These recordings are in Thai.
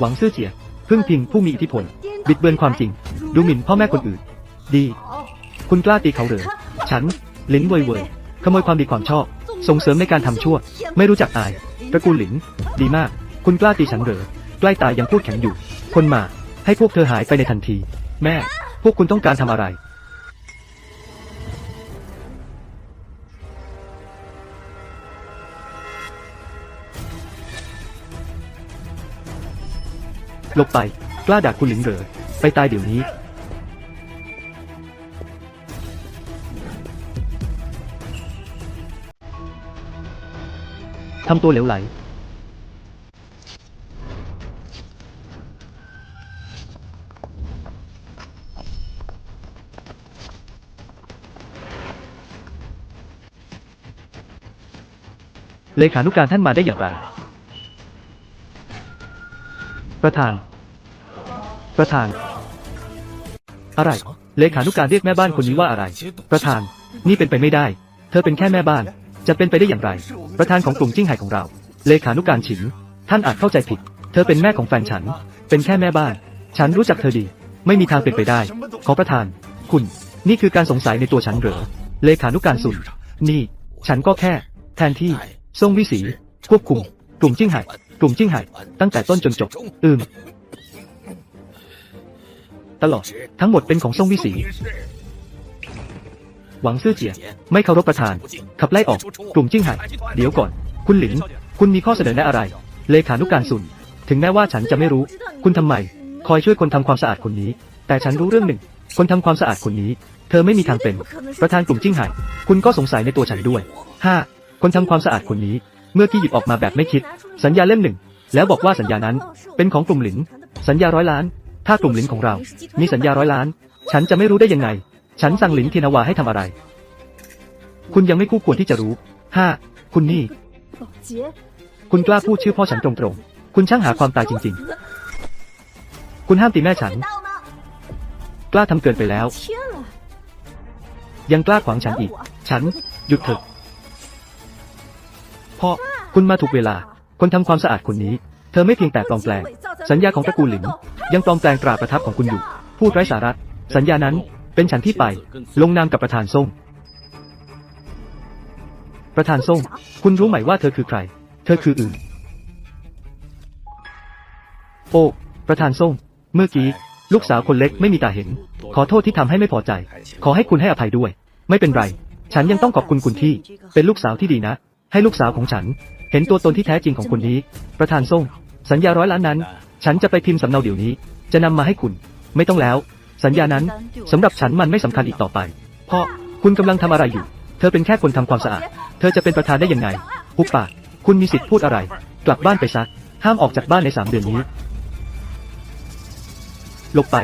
หวังซื่อเจีย พึ่งพิงผู้มีอิทธิพล บิดเบือนความจริง ดูหมิ่นพ่อแม่คนอื่น ดี คุณกล้าตีเขาเหรอฉัน ลิ้นเว่ยเว่ยขโมยความดีความชอบ ส่งเสริมในการทำชั่ว ไม่รู้จักอายตระกูลหลิน ดีมาก คุณกล้าตีฉันเหรอใกล้ตายยังพูดแข็งอยู่ คนมา ให้พวกเธอหายไปในทันที แม่ พวกคุณต้องการทำอะไร ลบไป กล้าด่าคุณหลินเหรอ ไปตายเดี๋ยวนี้ ทำตัวเหลวไหล เลขานุการท่านมาได้อย่างไร ประธาน ประธาน อะไร เลขานุการเรียกแม่บ้านคนนี้ว่าอะไร ประธาน นี่เป็นไปไม่ได้ เธอเป็นแค่แม่บ้าน จะเป็นไปได้อย่างไร ประธานของกลุ่มจิ้งไห่ของเรา เลขานุการฉิน ท่านอาจเข้าใจผิด เธอเป็นแม่ของแฟนฉัน เป็นแค่แม่บ้าน ฉันรู้จักเธอดี ไม่มีทางเป็นไปได้ ขอประธาน คุณ นี่คือการสงสัยในตัวฉันเหรอ เลขานุการสุน นี่ ฉันก็แค่ แทนที่ทรงวิสี ควบคุม กลุ่มจิ้งไห่ กลุ่มจิ้งไห่ตั้งแต่ต้นจนจบ อืม ตลอด ทั้งหมดเป็นของทรงวิสี หวังซื่อเจีย ไม่เคารพประธาน ขับไล่ออก กลุ่มจิ้งไห่เดี๋ยวก่อน คุณหลิน คุณมีข้อเสนอแนะอะไร เลขานุการสุน ถึงแม้ว่าฉันจะไม่รู้ คุณทำไม คอยช่วยคนทำความสะอาดคนนี้ แต่ฉันรู้เรื่องหนึ่ง คนทำความสะอาดคนนี้ เธอไม่มีทางเป็น ประธานกลุ่มจิ้งไห่ คุณก็สงสัยในตัวฉันด้วยห้าคนทำความสะอาดคนนี้ เมื่อกี้หยิบออกมาแบบไม่คิด สัญญาเล่มหนึ่ง แล้วบอกว่าสัญญานั้น เป็นของกลุ่มหลิน สัญญาร้อยล้าน ถ้ากลุ่มหลินของเรา มีสัญญาร้อยล้าน ฉันจะไม่รู้ได้ยังไง ฉันสั่งหลินเทนาวาให้ทำอะไร คุณยังไม่คู่ควรที่จะรู้ห้าคุณนี่ คุณกล้าพูดชื่อพ่อฉันตรงๆ คุณช่างหาความตายจริง ๆ คุณห้ามตีแม่ฉัน กล้าทำเกินไปแล้ว ยังกล้าขวางฉันอีก ฉัน หยุดเถอะ พ่อ คุณมาถูกเวลา คนทำความสะอาดคนนี้ เธอไม่เพียงแต่ปลอมแปลง สัญญาของตระกูลหลินยังปลอมแปลงตราประทับของคุณอยู่ พูดไร้สาระสัญญานั้นเป็นฉันที่ไป ลงนามกับประธานส่ง ประธานส่ง คุณรู้ไหมว่าเธอคือใคร เธอคืออื่น โอ้ ประธานส่ง เมื่อกี้ ลูกสาวคนเล็กไม่มีตาเห็น ขอโทษที่ทำให้ไม่พอใจ ขอให้คุณให้อภัยด้วย ไม่เป็นไร ฉันยังต้องขอบคุณคุณที่ เป็นลูกสาวที่ดีนะ ให้ลูกสาวของฉัน เห็นตัวตนที่แท้จริงของคุณนี้ ประธานส่ง สัญญาร้อยล้านนั้น ฉันจะไปพิมพ์สำเนาเดี๋ยวนี้ จะนำมาให้คุณ ไม่ต้องแล้ว สัญญานั้นสำหรับฉันมันไม่สำคัญอีกต่อไปเพราะคุณกำลังทำอะไรอยู่ เธอเป็นแค่คนทำความสะอาด เธอจะเป็นประธานได้ยังไงหุบปากคุณมีสิทธิ์พูดอะไร กลับบ้านไปซะ ห้ามออกจากบ้านในสามเดือนนี้ หลบไป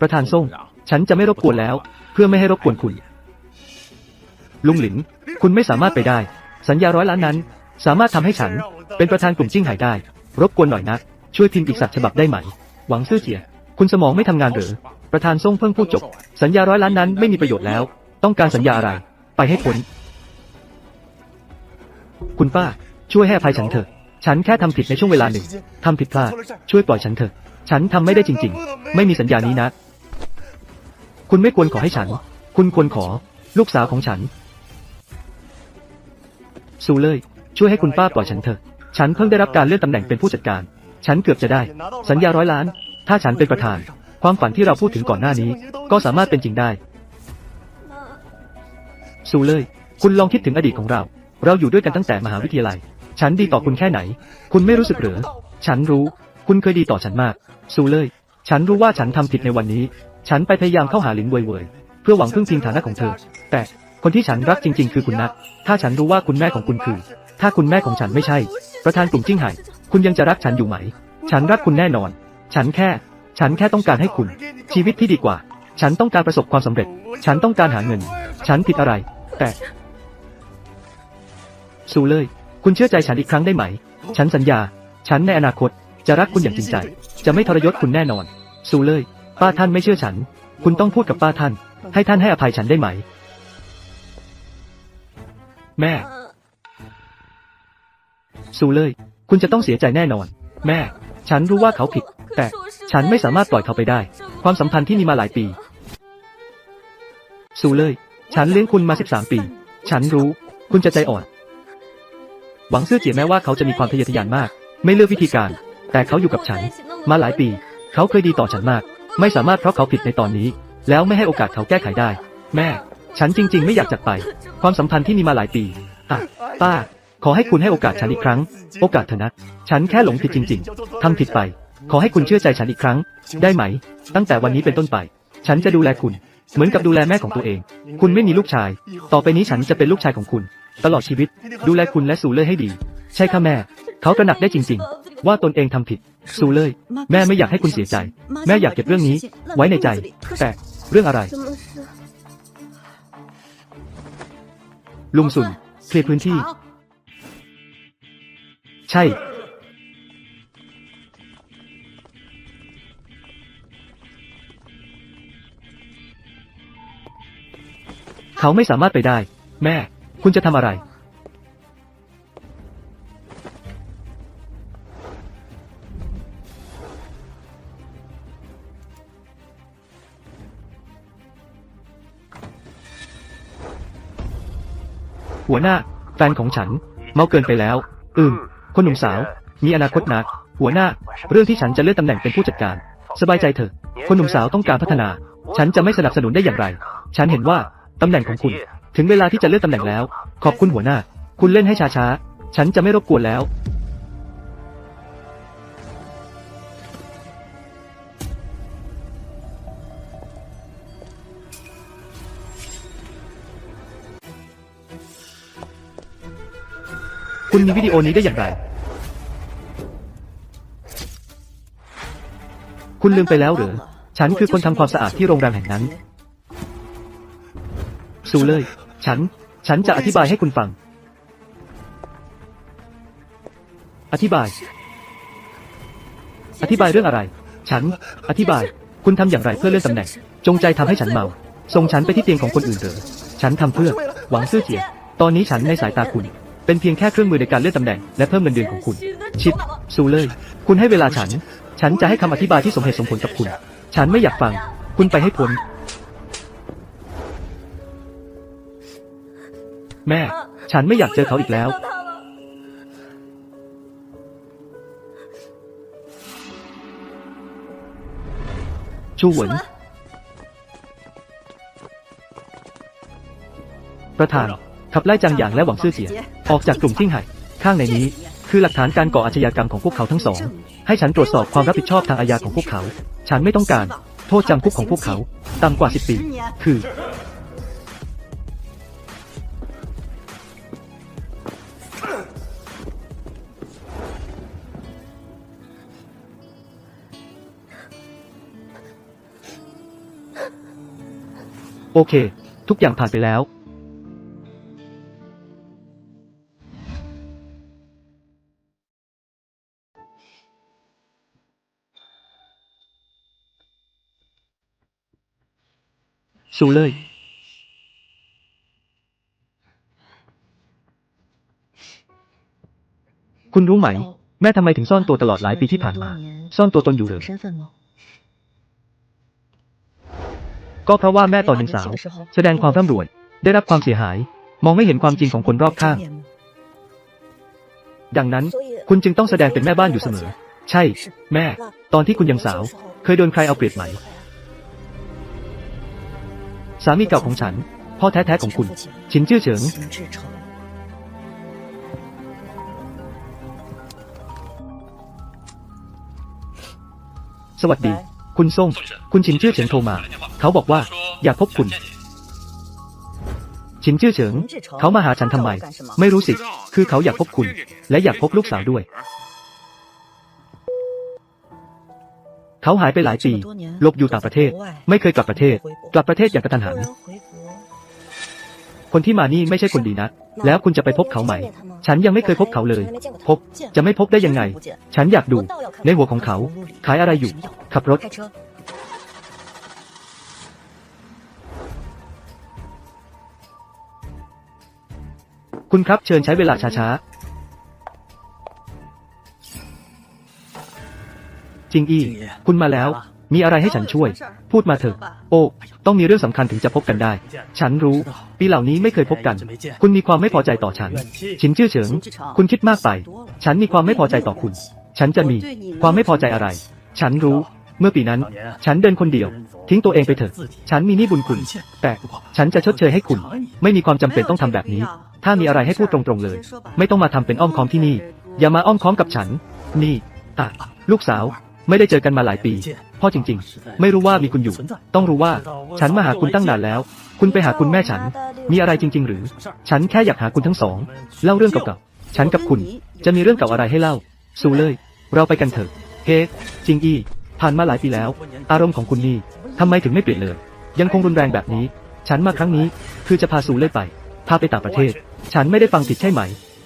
ประธานส่ง ฉันจะไม่รบกวนแล้ว เพื่อไม่ให้รบกวนคุณ ลุงหลิน คุณไม่สามารถไปได้ สัญญาร้อยล้านนั้น สามารถทำให้ฉัน เป็นประธานกลุ่มจิ้งหายได้ รบกวนหน่อยนะ ช่วยพิมพ์อีกสักฉบับได้ไหม หวังซื่อเจีย คุณสมองไม่ทำงานหรือ ประธานส่งเพิ่งพูดจบ สัญญาร้อยล้านนั้นไม่มีประโยชน์แล้ว ต้องการสัญญาอะไร ไปให้พ้นคุณป้า ช่วยให้อภัยฉันเถอะ ฉันแค่ทำผิดในช่วงเวลาหนึ่งทำผิดพลาด ช่วยปล่อยฉันเถอะ ฉันทำไม่ได้จริง ๆ ไม่มีสัญญานี้นะ คุณไม่ควรขอให้ฉัน คุณควรขอ ลูกสาวของฉัน สูเลยช่วยให้คุณป้าปล่อยฉันเถอะ ฉันเพิ่งได้รับการเลื่อนตำแหน่งเป็นผู้จัดการ ฉันเกือบจะได้ สัญญาร้อยล้าน ถ้าฉันเป็นประธาน ความฝันที่เราพูดถึงก่อนหน้านี้ ก็สามารถเป็นจริงได้สูเลยคุณลองคิดถึงอดีตของเรา เราอยู่ด้วยกันตั้งแต่มหาวิทยาลัย ฉันดีต่อคุณแค่ไหน คุณไม่รู้สึกหรือ ฉันรู้ คุณเคยดีต่อฉันมากสูเลยฉันรู้ว่าฉันทำผิดในวันนี้ ฉันไปพยายามเข้าหาหลินเว่ยเว่ยเพื่อหวังพึ่งพิงฐานะของเธอ แต่ คนที่ฉันรักจริง ๆ คือคุณนะถ้าฉันรู้ว่าคุณแม่ของคุณคือ ถ้าคุณแม่ของฉันไม่ใช่ ประธานกลุ่มจิ้งไห่ คุณยังจะรักฉันอยู่ไหม ฉันรักคุณแน่นอน ฉันแค่ ฉันแค่ต้องการให้คุณ ชีวิตที่ดีกว่า ฉันต้องการประสบความสำเร็จ ฉันต้องการหาเงิน ฉันผิดอะไร แต่สู้เลย คุณเชื่อใจฉันอีกครั้งได้ไหม ฉันสัญญา ฉันในอนาคต จะรักคุณอย่างจริงใจ จะไม่ทรยศคุณแน่นอนสู้เลย ป้าท่านไม่เชื่อฉัน คุณต้องพูดกับป้าท่าน ให้ท่านให้อภัยฉันได้ไหม แม่สู้เลย คุณจะต้องเสียใจแน่นอน แม่ ฉันรู้ว่าเขาผิด แต่ฉันไม่สามารถปล่อยเขาไปได้ ความสัมพันธ์ที่มีมาหลายปีสู้เลย ฉันเลี้ยงคุณมา 13 ปี ฉันรู้ คุณจะใจอ่อน หวังซื่อเจียแม้ว่าเขาจะมีความทะเยอทะยานมาก ไม่เลือกวิธีการ แต่เขาอยู่กับฉัน มาหลายปี เขาเคยดีต่อฉันมาก ไม่สามารถเพราะเขาผิดในตอนนี้ แล้วไม่ให้โอกาสเขาแก้ไขได้ แม่ ฉันจริง ๆ ไม่อยากจากไป ความสัมพันธ์ที่มีมาหลายปีอะป้า ขอให้คุณให้โอกาสฉันอีกครั้ง โอกาสเถอะนะ ฉันแค่หลงผิดจริง ๆ ทำผิดไป ขอให้คุณเชื่อใจฉันอีกครั้ง ได้ไหม ตั้งแต่วันนี้เป็นต้นไป ฉันจะดูแลคุณ เหมือนกับดูแลแม่ของตัวเอง คุณไม่มีลูกชาย ต่อไปนี้ฉันจะเป็นลูกชายของคุณ ตลอดชีวิต ดูแลคุณและสูเล่ยให้ดี ใช่ค่ะแม่ เขาตระหนักได้จริง ๆ ว่าตนเองทำผิด สูเล่ยแม่ไม่อยากให้คุณเสียใจ แม่อยากเก็บเรื่องนี้ ไว้ในใจ แต่เรื่องอะไร ลุงสุนเคลียร์พื้นที่ ใช่ เขาไม่สามารถไปได้ แม่ คุณจะทำอะไร หัวหน้า แฟนของฉัน เมาเกินไปแล้ว อืม คนหนุ่มสาว มีอนาคตนัก หัวหน้า เรื่องที่ฉันจะเลื่อนตำแหน่งเป็นผู้จัดการ สบายใจเถอะ คนหนุ่มสาวต้องการพัฒนา ฉันจะไม่สนับสนุนได้อย่างไร ฉันเห็นว่าตำแหน่งของคุณ ถึงเวลาที่จะเลื่อนตำแหน่งแล้ว ขอบคุณหัวหน้า คุณเล่นให้ช้าๆ ฉันจะไม่รบกวนแล้ว คุณมีวิดีโอนี้ได้อย่างไร คุณลืมไปแล้วหรือ ฉันคือคนทำความสะอาดที่โรงแรมแห่งนั้น สู้เลย ฉัน ฉันจะอธิบายให้คุณฟัง อธิบาย อธิบายเรื่องอะไร ฉัน อธิบาย คุณทำอย่างไรเพื่อเลื่อนตำแหน่ง จงใจทำให้ฉันเมา ส่งฉันไปที่เตียงของคนอื่นเหรอฉันทำเพื่อ หวังซื่อเจีย ตอนนี้ฉันในสายตาคุณ เป็นเพียงแค่เครื่องมือในการเลื่อนตำแหน่งและเพิ่มเงินเดือนของคุณ ชิดสู้เลย คุณให้เวลาฉัน ฉันจะให้คำอธิบายที่สมเหตุสมผลกับคุณ ฉันไม่อยากฟัง คุณไปให้พ้นแม่ ฉันไม่อยากเจอเขาอีกแล้ว ชูเหวินประธาน ขับไล่จางหยางและหวังซื่อเจีย ออกจากกลุ่มทิ้งไห่ข้างในนี้ คือหลักฐานการก่ออาชญากรรมของพวกเขาทั้งสอง ให้ฉันตรวจสอบความรับผิดชอบทางอาญาของพวกเขา ฉันไม่ต้องการ โทษจำคุกของพวกเขา ต่ำกว่า 10 ปี คือ โอเค ทุกอย่างผ่านไปแล้ว xuống เลยคุณรู้ไหม แม่ทำไมถึงซ่อนตัวตลอดหลายปีที่ผ่านมา ซ่อนตัวตนอยู่หรือก็เพราะว่าแม่ตอนหนึ่งสาว แสดงความร่ำรวย ได้รับความเสียหาย มองไม่เห็นความจริงของคนรอบข้าง ดังนั้น คุณจึงต้องแสดงเป็นแม่บ้านอยู่เสมอ ใช่ แม่ ตอนที่คุณยังสาว เคยโดนใครเอาเปรียบไหม สามีเก่าของฉัน พ่อแท้ๆของคุณ ชินเจื้อเฉิง สวัสดี คุณส่ง คุณชินเจื้อเฉิงโทรมา เขาบอกว่า อยากพบคุณ ชินเจื้อเฉิง เขามาหาฉันทำไม ไม่รู้สิ คือเขาอยากพบคุณ และอยากพบลูกสาวด้วย เขาหายไปหลายปีหลบอยู่ต่างประเทศ ไม่เคยกลับประเทศ กลับประเทศอย่างกระทันหัน คนที่มานี่ไม่ใช่คนดีนะแล้วคุณจะไปพบเขาไหมฉันยังไม่เคยพบเขาเลย พบ จะไม่พบได้ยังไง ฉันอยากดู ในหัวของเขา ขายอะไรอยู่ ขับรถ开车。คุณครับเชิญใช้เวลาช้า จิงอี้คุณมาแล้ว มีอะไรให้ฉันช่วย พูดมาเถอะ โอ้ ต้องมีเรื่องสำคัญถึงจะพบกันได้ ฉันรู้ ปีเหล่านี้ไม่เคยพบกัน คุณมีความไม่พอใจต่อฉัน ชินชื่อเฉิง คุณคิดมากไป ฉันมีความไม่พอใจต่อคุณ ฉันจะมีความไม่พอใจอะไร ฉันรู้ เมื่อปีนั้น ฉันเดินคนเดียว ทิ้งตัวเองไปเถอะ ฉันมีหนี้บุญคุณ แต่ฉันจะชดเชยให้คุณ ไม่มีความจำเป็นต้องทำแบบนี้ ถ้ามีอะไรให้พูดตรงๆเลย ไม่ต้องมาทำเป็นอ้อมค้อมที่นี่ อย่ามาอ้อมค้อมกับฉัน นี่อะลูกสาว ไม่ได้เจอกันมาหลายปี พ่อจริงๆ ไม่รู้ว่ามีคุณอยู่ ต้องรู้ว่า ฉันมาหาคุณตั้งนานแล้ว คุณไปหาคุณแม่ฉัน มีอะไรจริง ๆ หรือ ฉันแค่อยากหาคุณทั้งสอง เล่าเรื่องเก่าๆ ฉันกับคุณ จะมีเรื่องเก่าอะไรให้เล่า สู้เลย เราไปกันเถอะ เฮ้จิงอี้ผ่านมาหลายปีแล้ว อารมณ์ของคุณนี่ทำไมถึงไม่เปลี่ยนเลย ยังคงรุนแรงแบบนี้ ฉันมาครั้งนี้ คือจะพาซูเล่ไป พาไปต่างประเทศ ฉันไม่ได้ฟังผิดใช่ไหม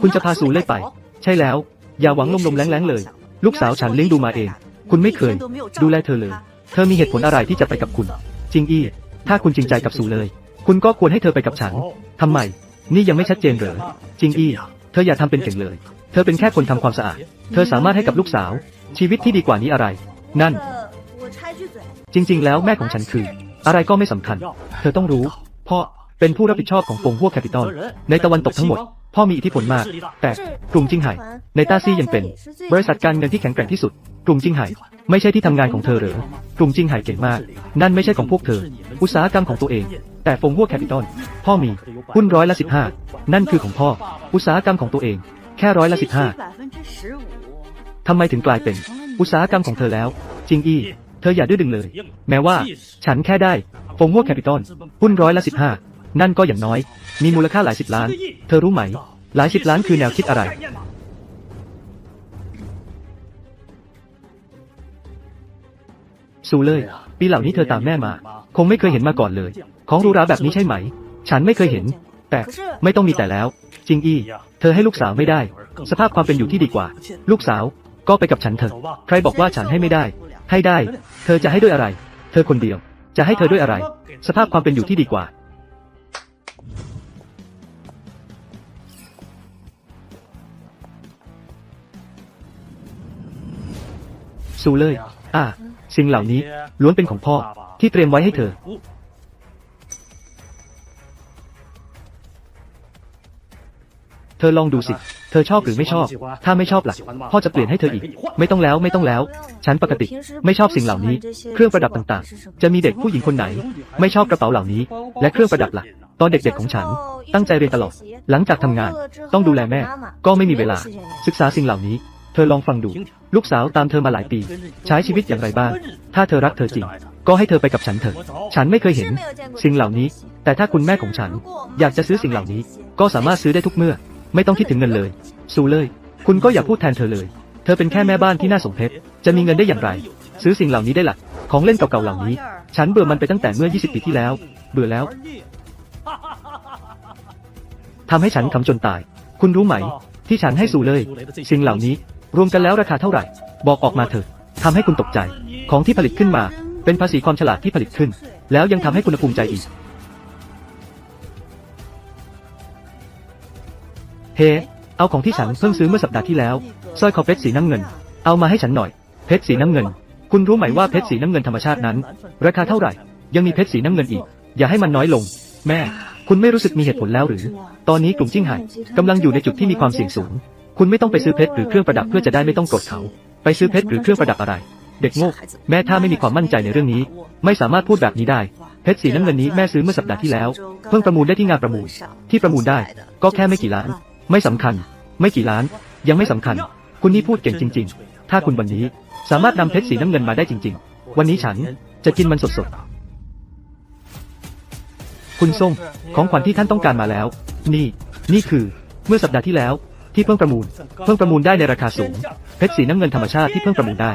คุณจะพาซูเล่ไป ใช่แล้ว อย่าหวังลมๆแรงๆเลย ลูกสาวฉันเลี้ยงดูมาเอง คุณไม่เคย ดูแลเธอเลย เธอมีเหตุผลอะไรที่จะไปกับคุณจิงอี้ ถ้าคุณจริงใจกับซูเลย คุณก็ควรให้เธอไปกับฉัน ทำไม นี่ยังไม่ชัดเจนเหรอจิงอี้ เธออย่าทำเป็นเก่งเลย เธอเป็นแค่คนทำความสะอาด เธอสามารถให้กับลูกสาว ชีวิตที่ดีกว่านี้อะไร นั่น จริง ๆ แล้วแม่ของฉันคือ อะไรก็ไม่สำคัญ เธอต้องรู้ พ่อเป็นผู้รับผิดชอบของฟงฮัวแคปิตอลในตะวันตกทั้งหมด พ่อมีอิทธิพลมาก แต่กรุงจิงไห่ในต้าซี่ยังเป็น บริษัทการเงินที่แข็งแกร่งที่สุดกรุงจิงไห่ไม่ใช่ที่ทำงานของเธอหรือกรุงจิงไห่เก่งมาก นั่นไม่ใช่ของพวกเธอ อุตสาหกรรมของตัวเอง แต่ฟงฮัวแคปิตอลพ่อมีหุ้นร้อยละสิบห้านั่นคือของพ่อ อุตสาหกรรมของตัวเอง แค่ร้อยละสิบห้าทำไมถึงกลายเป็น อุตสาหกรรมของเธอแล้ว จิงอี้เธออย่าดื้อดึงเลย แม้ว่า ฉันแค่ได้ฟงฮัวแคปิตอลหุ้นร้อยละสิบห้า นั่นก็อย่างน้อย มีมูลค่าหลายสิบล้าน เธอรู้ไหม หลายสิบล้านคือแนวคิดอะไร สูเลย ปีเหล่านี้เธอตามแม่มา คงไม่เคยเห็นมาก่อนเลย ของรูราแบบนี้ใช่ไหม ฉันไม่เคยเห็น แต่ไม่ต้องมีแต่แล้ว จริงอี้ เธอให้ลูกสาวไม่ได้ สภาพความเป็นอยู่ที่ดีกว่า ลูกสาวก็ไปกับฉันเถอะ ใครบอกว่าฉันให้ไม่ได้ ให้ได้ เธอจะให้ด้วยอะไร เธอคนเดียว จะให้เธอด้วยอะไร สภาพความเป็นอยู่ที่ดีกว่า สูเลย อ่า สิ่งเหล่านี้ล้วนเป็นของพ่อที่เตรียมไว้ให้เธอ เธอลองดูสิ เธอชอบหรือไม่ชอบ ถ้าไม่ชอบล่ะ พ่อจะเปลี่ยนให้เธออีก ไม่ต้องแล้วไม่ต้องแล้ว ฉันปกติไม่ชอบสิ่งเหล่านี้ เครื่องประดับต่างๆ จะมีเด็กผู้หญิงคนไหน ไม่ชอบกระเป๋าเหล่านี้ และเครื่องประดับล่ะ ตอนเด็กๆของฉัน ตั้งใจเรียนตลอด หลังจากทำงาน ต้องดูแลแม่ ก็ไม่มีเวลา ศึกษาสิ่งเหล่านี้ เธอลองฟังดู ลูกสาวตามเธอมาหลายปี ใช้ชีวิตอย่างไรบ้าง ถ้าเธอรักเธอจริง ก็ให้เธอไปกับฉันเถอะ ฉันไม่เคยเห็น สิ่งเหล่านี้ แต่ถ้าคุณแม่ของฉัน อยากจะซื้อสิ่งเหล่านี้ ก็สามารถซื้อได้ทุกเมื่อ ไม่ต้องคิดถึงเงินเลยสู้เลย คุณก็อย่าพูดแทนเธอเลย เธอเป็นแค่แม่บ้านที่น่าสมเพช จะมีเงินได้อย่างไร ซื้อสิ่งเหล่านี้ได้หลัก ของเล่นเก่าๆเหล่านี้ ฉันเบื่อมันไปตั้งแต่เมื่อ 20 ปีที่แล้ว เบื่อแล้ว ทำให้ฉันขำจนตาย คุณรู้ไหม ที่ฉันให้สู่เลย สิ่งเหล่านี้ รวมกันแล้วราคาเท่าไหร่ บอกออกมาเถอะทำให้คุณตกใจ ของที่ผลิตขึ้นมา เป็นภาษีความฉลาดที่ผลิตขึ้น แล้วยังทำให้คุณภูมิใจอีก เฮ้เอาของที่ฉันเพิ่งซื้อเมื่อสัปดาห์ที่แล้วสร้อยคอเพชรสีน้ำเงิน เอามาให้ฉันหน่อย เพชรสีน้ำเงิน คุณรู้ไหมว่าเพชรสีน้ำเงินธรรมชาตินั้น ราคาเท่าไหร่ ยังมีเพชรสีน้ำเงินอีก อย่าให้มันน้อยลง แม่ คุณไม่รู้สึกมีเหตุผลแล้วหรือ ตอนนี้กลุ่มจิ้งไห่กำลังอยู่ในจุดที่มีความเสี่ยงสูง คุณไม่ต้องไปซื้อเพชรหรือเครื่องประดับเพื่อจะได้ไม่ต้องกดเขา ไปซื้อเพชรหรือเครื่องประดับอะไร เด็กโง่แม่ถ้าไม่มีความมั่นใจในเรื่องนี้ ไม่สามารถพูดแบบนี้ได้ เพชรสีน้ำเงินนี้แม่ซื้อเมื่อสัปดาห์ที่แล้ว เพิ่งประมูลได้ที่งานประมูล ที่ประมูลได้ ก็แค่ไม่กี่ล้าน ไม่สำคัญ ไม่กี่ล้าน ยังไม่สำคัญ คุณนี่พูดเก่งจริง ๆ ถ้าคุณวันนี้สามารถนำเพชรสีน้ำเงินมาได้จริง ๆ วันนี้ฉันจะกินมันสดๆ คุณส้มของขวัญที่ท่านต้องการมาแล้ว นี่ นี่คือ เมื่อสัปดาห์ที่แล้ว ที่เพิ่งประมูล เพิ่งประมูลได้ในราคาสูง เพชรสีน้ำเงินธรรมชาติที่เพิ่งประมูลได้